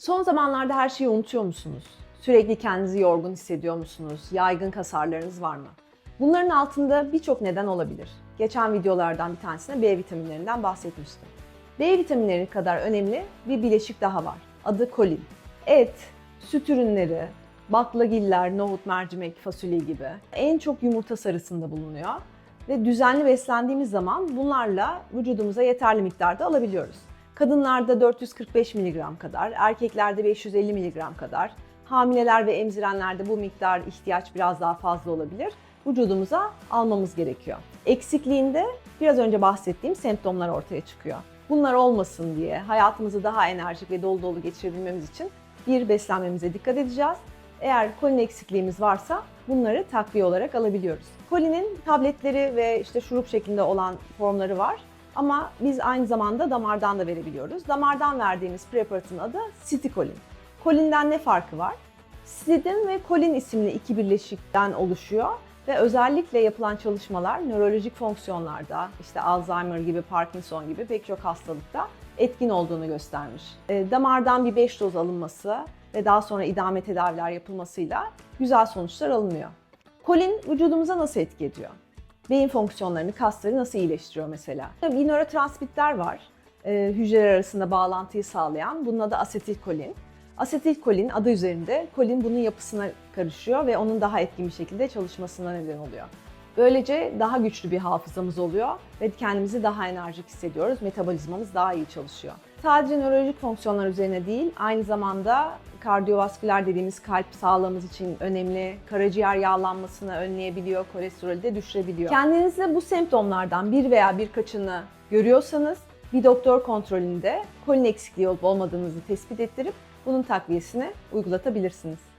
Son zamanlarda her şeyi unutuyor musunuz? Sürekli kendinizi yorgun hissediyor musunuz? Yaygın kasarlarınız var mı? Bunların altında birçok neden olabilir. Geçen videolardan bir tanesinde B vitaminlerinden bahsetmiştim. B vitaminleri kadar önemli bir bileşik daha var. Adı kolin. Et, süt ürünleri, baklagiller, nohut, mercimek, fasulye gibi en çok yumurta sarısında bulunuyor. Ve düzenli beslendiğimiz zaman bunlarla vücudumuza yeterli miktarda alabiliyoruz. Kadınlarda 445 mg kadar, erkeklerde 550 mg kadar, hamileler ve emzirenlerde bu miktar ihtiyaç biraz daha fazla olabilir. Vücudumuza almamız gerekiyor. Eksikliğinde biraz önce bahsettiğim semptomlar ortaya çıkıyor. Bunlar olmasın diye hayatımızı daha enerjik ve dolu dolu geçirebilmemiz için bir beslenmemize dikkat edeceğiz. Eğer kolin eksikliğimiz varsa bunları takviye olarak alabiliyoruz. Kolinin tabletleri ve işte şurup şeklinde olan formları var. Ama biz aynı zamanda damardan da verebiliyoruz. Damardan verdiğimiz preparatın adı sitikolin. Kolinden ne farkı var? Sidin ve kolin isimli iki birleşikten oluşuyor ve özellikle yapılan çalışmalar nörolojik fonksiyonlarda, işte Alzheimer gibi, Parkinson gibi pek çok hastalıkta etkin olduğunu göstermiş. E, damardan bir 5 doz alınması ve daha sonra idame tedaviler yapılmasıyla güzel sonuçlar alınıyor. Kolin vücudumuza nasıl etki ediyor? Beyin fonksiyonlarını, kasları nasıl iyileştiriyor mesela? Bir nörotransmitter var, e, hücreler arasında bağlantıyı sağlayan. Bunun adı asetilkolin. Asetilkolin adı üzerinde kolin bunun yapısına karışıyor ve onun daha etkin bir şekilde çalışmasına neden oluyor. Böylece daha güçlü bir hafızamız oluyor ve kendimizi daha enerjik hissediyoruz. Metabolizmamız daha iyi çalışıyor. Sadece nörolojik fonksiyonlar üzerine değil, aynı zamanda kardiyovasküler dediğimiz kalp sağlığımız için önemli, karaciğer yağlanmasını önleyebiliyor, kolesterolü de düşürebiliyor. Kendinizde bu semptomlardan bir veya birkaçını görüyorsanız bir doktor kontrolünde kolin eksikliği olup olmadığınızı tespit ettirip bunun takviyesini uygulatabilirsiniz.